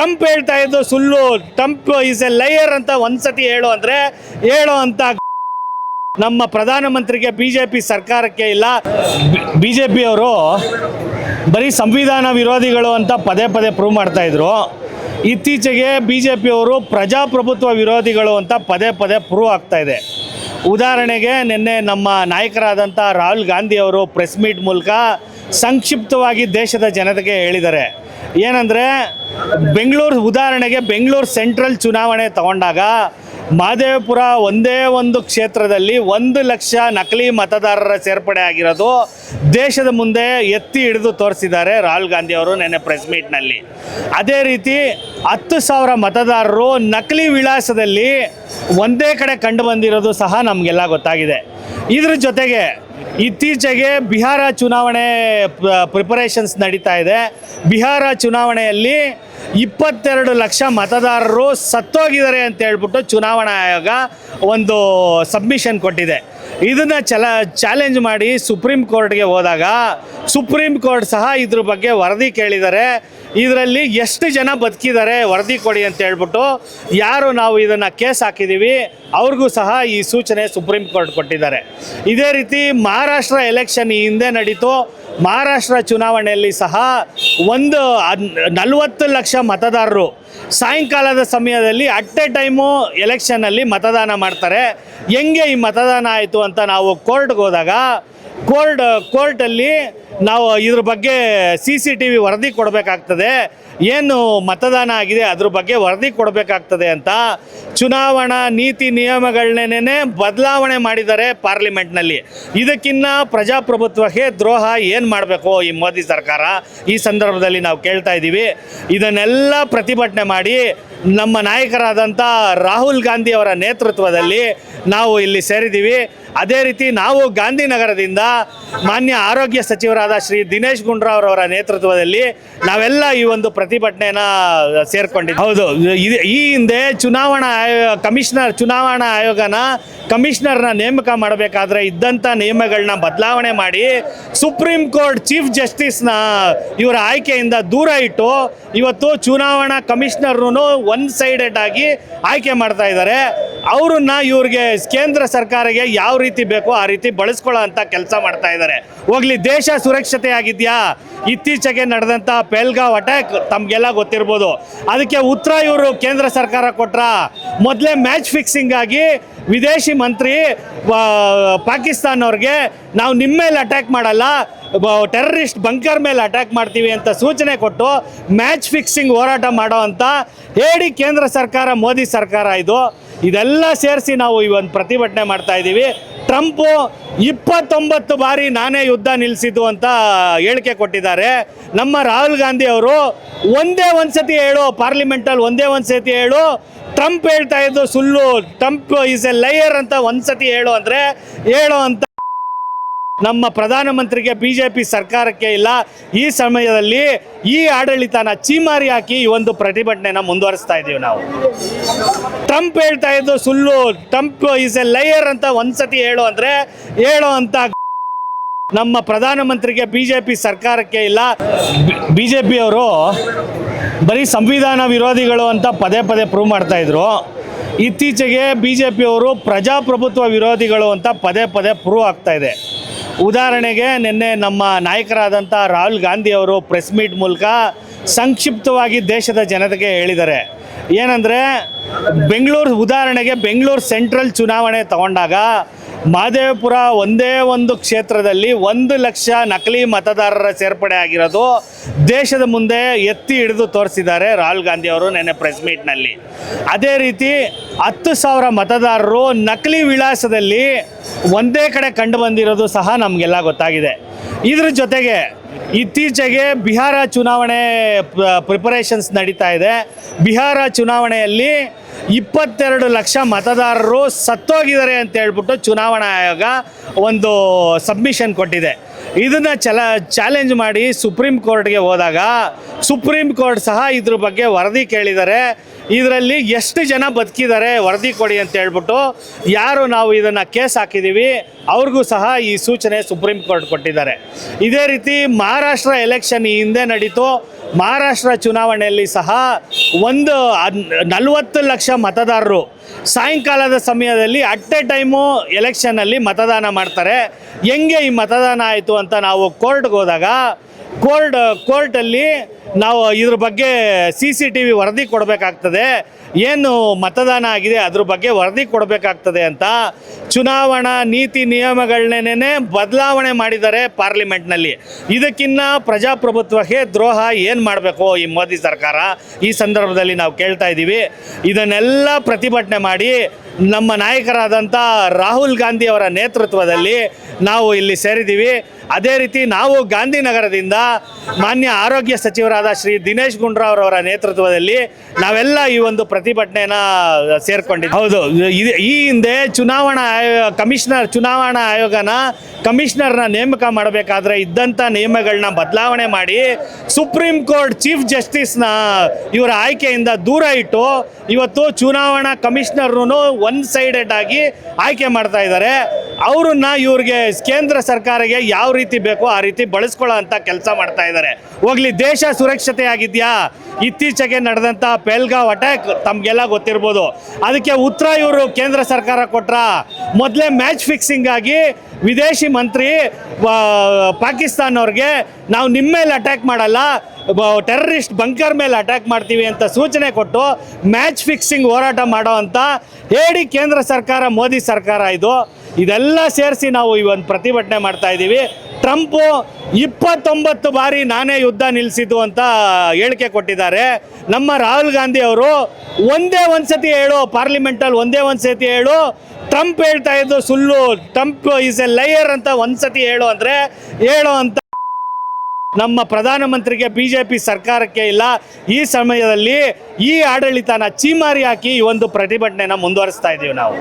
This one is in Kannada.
ಟ್ರಂಪ್ ಹೇಳ್ತಾ ಇದ್ದು, ಸುಳ್ಳು, ಟ್ರಂಪ್ ಈಸ್ ಎ ಲಯರ್ ಅಂತ ಒಂದ್ಸತಿ ಹೇಳು ಅಂದ್ರೆ, ಹೇಳು ಅಂತ ನಮ್ಮ ಪ್ರಧಾನಮಂತ್ರಿಗೆ ಬಿಜೆಪಿ ಸರ್ಕಾರಕ್ಕೆ ಇಲ್ಲ. ಬಿಜೆಪಿ ಅವರು ಬರೀ ಸಂವಿಧಾನ ವಿರೋಧಿಗಳು ಅಂತ ಪದೇ ಪದೇ ಪ್ರೂವ್ ಮಾಡ್ತಾ ಇದ್ರು. ಇತ್ತೀಚೆಗೆ ಬಿ ಜೆ ಪಿಯವರು ಪ್ರಜಾಪ್ರಭುತ್ವ ವಿರೋಧಿಗಳು ಅಂತ ಪದೇ ಪದೇ ಪ್ರೂವ್ ಆಗ್ತಾ ಇದೆ. ಉದಾಹರಣೆಗೆ ನಿನ್ನೆ ನಮ್ಮ ನಾಯಕರಾದಂಥ ರಾಹುಲ್ ಗಾಂಧಿ ಅವರು ಪ್ರೆಸ್ ಮೀಟ್ ಮೂಲಕ ಸಂಕ್ಷಿಪ್ತವಾಗಿ ದೇಶದ ಜನತೆಗೆ ಹೇಳಿದ್ದಾರೆ ಏನಂದರೆ ಬೆಂಗಳೂರು ಉದಾಹರಣೆಗೆ ಬೆಂಗಳೂರು ಸೆಂಟ್ರಲ್ ಚುನಾವಣೆ ತಗೊಂಡಾಗ ಮಹದೇವಪುರ ಒಂದೇ ಒಂದು ಕ್ಷೇತ್ರದಲ್ಲಿ ಒಂದು ಲಕ್ಷ ನಕಲಿ ಮತದಾರರ ಸೇರ್ಪಡೆ ಆಗಿರೋದು ದೇಶದ ಮುಂದೆ ಎತ್ತಿ ಹಿಡಿದು ತೋರಿಸಿದ್ದಾರೆ ರಾಹುಲ್ ಗಾಂಧಿ ಅವರು ನೆನ್ನೆ ಪ್ರೆಸ್ ಮೀಟ್ನಲ್ಲಿ ಅದೇ ರೀತಿ ಹತ್ತು ಸಾವಿರ ಮತದಾರರು ನಕಲಿ ವಿಳಾಸದಲ್ಲಿ ಒಂದೇ ಕಡೆ ಕಂಡು ಬಂದಿರೋದು ಸಹ ನಮಗೆಲ್ಲ ಗೊತ್ತಾಗಿದೆ. ಇದರ ಜೊತೆಗೆ ಇತ್ತೀಚೆಗೆ ಬಿಹಾರ ಚುನಾವಣೆ ಪ್ರಿಪರೇಷನ್ಸ್ ನಡೀತಾ ಇದೆ. ಬಿಹಾರ ಚುನಾವಣೆಯಲ್ಲಿ ಇಪ್ಪತ್ತೆರಡು ಲಕ್ಷ ಮತದಾರರು ಸತ್ತೋಗಿದ್ದಾರೆ ಅಂತ ಹೇಳ್ಬಿಟ್ಟು ಚುನಾವಣಾ ಆಯೋಗ ಒಂದು ಸಬ್ಮಿಷನ್ ಕೊಟ್ಟಿದೆ. ಇದನ್ನು ಚಲ ಚಾಲೆಂಜ್ ಮಾಡಿ ಸುಪ್ರೀಂ ಕೋರ್ಟ್ಗೆ ಹೋದಾಗ ಸುಪ್ರೀಂ ಕೋರ್ಟ್ ಸಹ ಇದ್ರ ಬಗ್ಗೆ ವರದಿ ಕೇಳಿದ್ದಾರೆ. ಇದರಲ್ಲಿ ಎಷ್ಟು ಜನ ಬದುಕಿದ್ದಾರೆ ವರದಿ ಕೊಡಿ ಅಂತ ಹೇಳ್ಬಿಟ್ಟು ಯಾರು ನಾವು ಇದನ್ನು ಕೇಸ್ ಹಾಕಿದ್ದೀವಿ ಅವ್ರಿಗೂ ಸಹ ಈ ಸೂಚನೆ ಸುಪ್ರೀಂ ಕೋರ್ಟ್ ಕೊಟ್ಟಿದ್ದಾರೆ. ಇದೇ ರೀತಿ ಮಹಾರಾಷ್ಟ್ರ ಎಲೆಕ್ಷನ್ ಈ ಹಿಂದೆ ನಡೀತು. ಮಹಾರಾಷ್ಟ್ರ ಚುನಾವಣೆಯಲ್ಲಿ ಸಹ ಒಂದು ನಲವತ್ತು ಲಕ್ಷ ಮತದಾರರು ಸಾಯಂಕಾಲದ ಸಮಯದಲ್ಲಿ ಅಟ್ ಎ ಟೈಮು ಎಲೆಕ್ಷನಲ್ಲಿ ಮತದಾನ ಮಾಡ್ತಾರೆ. ಹೆಂಗೆ ಈ ಮತದಾನ ಆಯಿತು ಅಂತ ನಾವು ಕೋರ್ಟ್ಗೆ ಹೋದಾಗ, ಕೋರ್ಟ್, ಕೋರ್ಟಲ್ಲಿ ನಾವು ಇದ್ರ ಬಗ್ಗೆ ಸಿ ಸಿ ಟಿ ವಿ ವರದಿ ಕೊಡಬೇಕಾಗ್ತದೆ. ಏನು ಮತದಾನ ಆಗಿದೆ ಅದ್ರ ಬಗ್ಗೆ ವರದಿ ಕೊಡಬೇಕಾಗ್ತದೆ ಅಂತ ಚುನಾವಣಾ ನೀತಿ ನಿಯಮಗಳನ್ನೇ ಬದಲಾವಣೆ ಮಾಡಿದ್ದಾರೆ ಪಾರ್ಲಿಮೆಂಟ್ನಲ್ಲಿ. ಇದಕ್ಕಿನ್ನ ಪ್ರಜಾಪ್ರಭುತ್ವಕ್ಕೆ ದ್ರೋಹ ಏನು ಮಾಡಬೇಕು ಈ ಮೋದಿ ಸರ್ಕಾರ? ಈ ಸಂದರ್ಭದಲ್ಲಿ ನಾವು ಕೇಳ್ತಾ ಇದ್ದೀವಿ. ಇದನ್ನೆಲ್ಲ ಪ್ರತಿಭಟನೆ ಮಾಡಿ ನಮ್ಮ ನಾಯಕರಾದಂಥ ರಾಹುಲ್ ಗಾಂಧಿ ಅವರ ನೇತೃತ್ವದಲ್ಲಿ ನಾವು ಇಲ್ಲಿ ಸೇರಿದ್ದೀವಿ. ಅದೇ ರೀತಿ ನಾವು ಗಾಂಧಿನಗರದಿಂದ ಮಾನ್ಯ ಆರೋಗ್ಯ ಸಚಿವರಾದ ಶ್ರೀ ದಿನೇಶ್ ಗುಂಡ್ರಾವ್ ಅವರ ನೇತೃತ್ವದಲ್ಲಿ ನಾವೆಲ್ಲ ಈ ಒಂದು ಪ್ರತಿಭಟನೆಯನ್ನ ಸೇರ್ಕೊಂಡಿದ್ದೀವಿ ಹೌದು. ಈ ಹಿಂದೆ ಚುನಾವಣಾ ಆಯೋಗ ಕಮಿಷನರ್, ಚುನಾವಣಾ ಆಯೋಗನ ಕಮಿಷನರ್ನ ನೇಮಕ ಮಾಡಬೇಕಾದ್ರೆ ಇದ್ದಂಥ ನಿಯಮಗಳನ್ನ ಬದಲಾವಣೆ ಮಾಡಿ ಸುಪ್ರೀಂ ಕೋರ್ಟ್ ಚೀಫ್ ಜಸ್ಟಿಸ್ನ ಇವರ ಆಯ್ಕೆಯಿಂದ ದೂರ ಇಟ್ಟು ಇವತ್ತು ಚುನಾವಣಾ ಕಮಿಷನರ್ನು ಒನ್ ಸೈಡೆಡ್ ಆಗಿ ಆಯ್ಕೆ ಮಾಡ್ತಾ ಇದ್ದಾರೆ. ಅವ್ರನ್ನ ಇವ್ರಿಗೆ ಕೇಂದ್ರ ಸರ್ಕಾರಕ್ಕೆ ಯಾವ ರೀತಿ ಬೇಕೋ ಆ ರೀತಿ ಬಳಸ್ಕೊಳ್ಳೋ ಅಂತ ಕೆಲಸ ಮಾಡ್ತಾ ಇದ್ದಾರೆ ಹೋಗ್ಲಿ, ದೇಶ ಸುರಕ್ಷತೆ ಆಗಿದೆಯಾ ಇತ್ತೀಚೆಗೆ ನಡೆದಂಥ ಪೆಲ್ಗಾವ್ ಅಟ್ಯಾಕ್ ತಮಗೆಲ್ಲ ಗೊತ್ತಿರ್ಬೋದು. ಅದಕ್ಕೆ ಉತ್ತರ ಇವರು ಕೇಂದ್ರ ಸರ್ಕಾರ ಕೊಟ್ರ, ಮೊದಲೇ ಮ್ಯಾಚ್ ಫಿಕ್ಸಿಂಗ್ ಆಗಿ ವಿದೇಶಿ ಮಂತ್ರಿ ಪಾಕಿಸ್ತಾನ್ ಅವ್ರಿಗೆ ನಾವು ನಿಮ್ಮ ಮೇಲೆ ಅಟ್ಯಾಕ್ ಮಾಡಲ್ಲ ಟೆರರಿಸ್ಟ್ ಬಂಕರ್ ಮೇಲೆ ಅಟ್ಯಾಕ್ ಮಾಡ್ತೀವಿ ಅಂತ ಸೂಚನೆ ಕೊಟ್ಟು ಮ್ಯಾಚ್ ಫಿಕ್ಸಿಂಗ್ ಹೋರಾಟ ಮಾಡೋ ಅಂತ ಹೇಳಿ ಕೇಂದ್ರ ಸರ್ಕಾರ, ಮೋದಿ ಸರ್ಕಾರ ಇದು. ಇದೆಲ್ಲ ಸೇರಿಸಿ ನಾವು ಈ ಒಂದು ಪ್ರತಿಭಟನೆ ಮಾಡ್ತಾ ಇದ್ದೀವಿ. ಟ್ರಂಪು ಇಪ್ಪತ್ತೊಂಬತ್ತು ಬಾರಿ ನಾನೇ ಯುದ್ಧ ನಿಲ್ಲಿಸಿದ್ದು ಅಂತ ಹೇಳಿಕೆ ಕೊಟ್ಟಿದ್ದಾರೆ. ನಮ್ಮ ರಾಹುಲ್ ಗಾಂಧಿ ಅವರು ಒಂದೇ ಒಂದ್ಸತಿ ಹೇಳು, ಪಾರ್ಲಿಮೆಂಟಲ್ಲಿ ಒಂದೇ ಒಂದ್ಸತಿ ಹೇಳು. ಟ್ರಂಪ್ ಹೇಳ್ತಾ ಇದ್ದು ಸುಳ್ಳು, ಟ್ರಂಪ್ ಈಸ್ ಎ ಲೈಯರ್ ಅಂತ ಒಂದ್ಸತಿ ಹೇಳು ಅಂದರೆ ಹೇಳು ಅಂತ ನಮ್ಮ ಪ್ರಧಾನಮಂತ್ರಿಗೆ ಬಿ ಜೆ ಪಿ ಸರ್ಕಾರಕ್ಕೆ ಇಲ್ಲ. ಈ ಸಮಯದಲ್ಲಿ ಈ ಆಡಳಿತನ ಚೀಮಾರಿ ಹಾಕಿ ಈ ಒಂದು ಪ್ರತಿಭಟನೆನ ಮುಂದುವರಿಸ್ತಾ ಇದ್ದೀವಿ ನಾವು. ಟ್ರಂಪ್ ಹೇಳ್ತಾ ಇದ್ದು ಸುಳ್ಳು. ಟ್ರಂಪ್ ಈಸ್ ಎ ಲಯರ್ ಅಂತ ಒಂದ್ಸತಿ ಹೇಳು ಅಂದರೆ ಹೇಳು ಅಂತ ನಮ್ಮ ಪ್ರಧಾನಮಂತ್ರಿಗೆ ಬಿ ಜೆ ಪಿ ಸರ್ಕಾರಕ್ಕೆ ಇಲ್ಲ. ಬಿ ಜೆ ಪಿಯವರು ಬರೀ ಸಂವಿಧಾನ ವಿರೋಧಿಗಳು ಅಂತ ಪದೇ ಪದೇ ಪ್ರೂವ್ ಮಾಡ್ತಾ ಇದ್ರು. ಇತ್ತೀಚೆಗೆ ಬಿ ಜೆ ಪಿಯವರು ಪ್ರಜಾಪ್ರಭುತ್ವ ವಿರೋಧಿಗಳು ಅಂತ ಪದೇ ಪದೇ ಪ್ರೂವ್ ಆಗ್ತಾ ಇದೆ. ಉದಾಹರಣೆಗೆ ನಿನ್ನೆ ನಮ್ಮ ನಾಯಕರಾದಂಥ ರಾಹುಲ್ ಗಾಂಧಿ ಅವರು ಪ್ರೆಸ್ ಮೀಟ್ ಮೂಲಕ ಸಂಕ್ಷಿಪ್ತವಾಗಿ ದೇಶದ ಜನತೆಗೆ ಹೇಳಿದ್ದಾರೆ. ಏನಂದರೆ, ಬೆಂಗಳೂರು, ಉದಾಹರಣೆಗೆ ಬೆಂಗಳೂರು ಸೆಂಟ್ರಲ್ ಚುನಾವಣೆ ತಗೊಂಡಾಗ ಮಹದೇವಪುರ ಒಂದೇ ಒಂದು ಕ್ಷೇತ್ರದಲ್ಲಿ ಒಂದು ಲಕ್ಷ ನಕಲಿ ಮತದಾರರ ಸೇರ್ಪಡೆ ಆಗಿರೋದು ದೇಶದ ಮುಂದೆ ಎತ್ತಿ ಹಿಡಿದು ತೋರಿಸಿದ್ದಾರೆ ರಾಹುಲ್ ಗಾಂಧಿ ಅವರು ನೆನ್ನೆ ಪ್ರೆಸ್ ಮೀಟ್ನಲ್ಲಿ ಅದೇ ರೀತಿ ಹತ್ತು ಸಾವಿರ ಮತದಾರರು ನಕಲಿ ವಿಳಾಸದಲ್ಲಿ ಒಂದೇ ಕಡೆ ಕಂಡು ಬಂದಿರೋದು ಸಹ ನಮಗೆಲ್ಲ ಗೊತ್ತಾಗಿದೆ. ಇದರ ಜೊತೆಗೆ ಇತ್ತೀಚೆಗೆ ಬಿಹಾರ ಚುನಾವಣೆ ಪ್ರಿಪರೇಷನ್ಸ್ ನಡೀತಾ ಇದೆ. ಬಿಹಾರ ಚುನಾವಣೆಯಲ್ಲಿ ಇಪ್ಪತ್ತೆರಡು ಲಕ್ಷ ಮತದಾರರು ಸತ್ತೋಗಿದ್ದಾರೆ ಅಂತ ಹೇಳ್ಬಿಟ್ಟು ಚುನಾವಣಾ ಆಯೋಗ ಒಂದು ಸಬ್ಮಿಷನ್ ಕೊಟ್ಟಿದೆ. ಇದನ್ನು ಚಲ ಚಾಲೆಂಜ್ ಮಾಡಿ ಸುಪ್ರೀಂ ಕೋರ್ಟ್ಗೆ ಹೋದಾಗ ಸುಪ್ರೀಂ ಕೋರ್ಟ್ ಸಹ ಇದ್ರ ಬಗ್ಗೆ ವರದಿ ಕೇಳಿದ್ದಾರೆ. ಇದರಲ್ಲಿ ಎಷ್ಟು ಜನ ಬದುಕಿದ್ದಾರೆ ವರದಿ ಕೊಡಿ ಅಂತ ಹೇಳ್ಬಿಟ್ಟು ಯಾರು ನಾವು ಇದನ್ನು ಕೇಸ್ ಹಾಕಿದ್ದೀವಿ ಅವ್ರಿಗೂ ಸಹ ಈ ಸೂಚನೆ ಸುಪ್ರೀಂ ಕೋರ್ಟ್ ಕೊಟ್ಟಿದ್ದಾರೆ. ಇದೇ ರೀತಿ ಮಹಾರಾಷ್ಟ್ರ ಎಲೆಕ್ಷನ್ ಈ ಹಿಂದೆ ನಡೀತು. ಮಹಾರಾಷ್ಟ್ರ ಚುನಾವಣೆಯಲ್ಲಿ ಸಹ ಒಂದು ನಲವತ್ತು ಲಕ್ಷ ಮತದಾರರು ಸಾಯಂಕಾಲದ ಸಮಯದಲ್ಲಿ ಅಟ್ ಎ ಟೈಮು ಎಲೆಕ್ಷನ್ನಲ್ಲಿ ಮತದಾನ ಮಾಡ್ತಾರೆ. ಹೆಂಗೆ ಈ ಮತದಾನ ಆಯಿತು ಅಂತ ನಾವು ಕೋರ್ಟ್ಗೆ ಹೋದಾಗ ಕೋರ್ಟ್, ಕೋರ್ಟಲ್ಲಿ ನಾವು ಇದ್ರ ಬಗ್ಗೆ ಸಿ ಸಿ ಟಿ ವಿ ವರದಿ ಕೊಡಬೇಕಾಗ್ತದೆ. ಏನು ಮತದಾನ ಆಗಿದೆ ಅದ್ರ ಬಗ್ಗೆ ವರದಿ ಕೊಡಬೇಕಾಗ್ತದೆ ಅಂತ ಚುನಾವಣಾ ನೀತಿ ನಿಯಮಗಳನ್ನೇ ಬದಲಾವಣೆ ಮಾಡಿದ್ದಾರೆ ಪಾರ್ಲಿಮೆಂಟ್ನಲ್ಲಿ. ಇದಕ್ಕಿನ್ನ ಪ್ರಜಾಪ್ರಭುತ್ವಕ್ಕೆ ದ್ರೋಹ ಏನು ಮಾಡಬೇಕು ಈ ಮೋದಿ ಸರ್ಕಾರ? ಈ ಸಂದರ್ಭದಲ್ಲಿ ನಾವು ಕೇಳ್ತಾ ಇದ್ದೀವಿ. ಇದನ್ನೆಲ್ಲ ಪ್ರತಿಭಟನೆ ಮಾಡಿ ನಮ್ಮ ನಾಯಕರಾದಂಥ ರಾಹುಲ್ ಗಾಂಧಿ ಅವರ ನೇತೃತ್ವದಲ್ಲಿ ನಾವು ಇಲ್ಲಿ ಸೇರಿದ್ದೀವಿ. ಅದೇ ರೀತಿ ನಾವು ಗಾಂಧಿನಗರದಿಂದ ಮಾನ್ಯ ಆರೋಗ್ಯ ಸಚಿವರಾದ ಶ್ರೀ ದಿನೇಶ್ ಗುಂಡ್ರಾವ್ ಅವರ ನೇತೃತ್ವದಲ್ಲಿ ನಾವೆಲ್ಲ ಈ ಒಂದು ಪ್ರತಿಭಟನೆನ ಸೇರ್ಕೊಂಡಿದ್ದೀವಿ ಹೌದು. ಈ ಹಿಂದೆ ಚುನಾವಣಾ ಆಯೋಗ ಕಮಿಷನರ್, ಚುನಾವಣಾ ಆಯೋಗನ ಕಮಿಷನರ್ನ ನೇಮಕ ಮಾಡಬೇಕಾದ್ರೆ ಇದ್ದಂಥ ನಿಯಮಗಳನ್ನ ಬದಲಾವಣೆ ಮಾಡಿ ಸುಪ್ರೀಂ ಕೋರ್ಟ್ ಚೀಫ್ ಜಸ್ಟಿಸ್ನ ಇವರ ಆಯ್ಕೆಯಿಂದ ದೂರ ಇಟ್ಟು ಇವತ್ತು ಚುನಾವಣಾ ಕಮಿಷನರ್ನು ಒನ್ ಸೈಡೆಡ್ ಆಗಿ ಆಯ್ಕೆ ಮಾಡ್ತಾ ಇದ್ದಾರೆ. ಅವ್ರನ್ನ ಇವ್ರಿಗೆ ಕೇಂದ್ರ ಸರ್ಕಾರಕ್ಕೆ ಯಾವ ರೀತಿ ಬೇಕೋ ಆ ರೀತಿ ಬಳಸ್ಕೊಳ್ಳೋ ಅಂತ ಕೆಲಸ ಮಾಡ್ತಾ ಇದ್ದಾರೆ ಹೋಗ್ಲಿ, ದೇಶ ಸುರಕ್ಷತೆ ಆಗಿದೆಯಾ ಇತ್ತೀಚೆಗೆ ನಡೆದಂಥ ಪೆಲ್ಗಾವ್ ಅಟ್ಯಾಕ್ ತಮಗೆಲ್ಲ ಗೊತ್ತಿರ್ಬೋದು. ಅದಕ್ಕೆ ಉತ್ತರ ಇವರು ಕೇಂದ್ರ ಸರ್ಕಾರ ಕೊಟ್ರ, ಮೊದಲೇ ಮ್ಯಾಚ್ ಫಿಕ್ಸಿಂಗ್ ಆಗಿ ವಿದೇಶಿ ಮಂತ್ರಿ ಪಾಕಿಸ್ತಾನ್ ಅವ್ರಿಗೆ ನಾವು ನಿಮ್ಮ ಮೇಲೆ ಅಟ್ಯಾಕ್ ಮಾಡಲ್ಲ ಟೆರರಿಸ್ಟ್ ಬಂಕರ್ ಮೇಲೆ ಅಟ್ಯಾಕ್ ಮಾಡ್ತೀವಿ ಅಂತ ಸೂಚನೆ ಕೊಟ್ಟು ಮ್ಯಾಚ್ ಫಿಕ್ಸಿಂಗ್ ಹೋರಾಟ ಮಾಡೋ ಅಂತ ಹೇಳಿ ಕೇಂದ್ರ ಸರ್ಕಾರ, ಮೋದಿ ಸರ್ಕಾರ ಇದು. ಇದೆಲ್ಲ ಸೇರಿಸಿ ನಾವು ಈ ಒಂದು ಪ್ರತಿಭಟನೆ ಮಾಡ್ತಾ ಇದ್ದೀವಿ. ಟ್ರಂಪು ಇಪ್ಪತ್ತೊಂಬತ್ತು ಬಾರಿ ನಾನೇ ಯುದ್ಧ ನಿಲ್ಲಿಸಿದ್ದು ಅಂತ ಹೇಳಿಕೆ ಕೊಟ್ಟಿದ್ದಾರೆ. ನಮ್ಮ ರಾಹುಲ್ ಗಾಂಧಿ ಅವರು ಒಂದೇ ಒಂದ್ಸತಿ ಹೇಳು, ಪಾರ್ಲಿಮೆಂಟಲ್ಲಿ ಒಂದೇ ಒಂದ್ಸತಿ ಹೇಳು, ಟ್ರಂಪ್ ಹೇಳ್ತಾ ಇದ್ದು ಸುಳ್ಳು, ಟ್ರಂಪ್ ಈಸ್ ಎ ಲೈಯರ್ ಅಂತ ಒಂದ್ಸತಿ ಹೇಳು ಅಂದರೆ ಹೇಳು ಅಂತ. ನಮ್ಮ ಪ್ರಧಾನಮಂತ್ರಿಗೆ ಬಿ ಜೆ ಪಿ ಸರ್ಕಾರಕ್ಕೆ ಇಲ್ಲ, ಈ ಸಮಯದಲ್ಲಿ ಈ ಆಡಳಿತನ ಚೀಮಾರಿ ಹಾಕಿ ಈ ಒಂದು ಪ್ರತಿಭಟನೆನ ಮುಂದುವರಿಸ್ತಾ ಇದ್ದೀವಿ ನಾವು.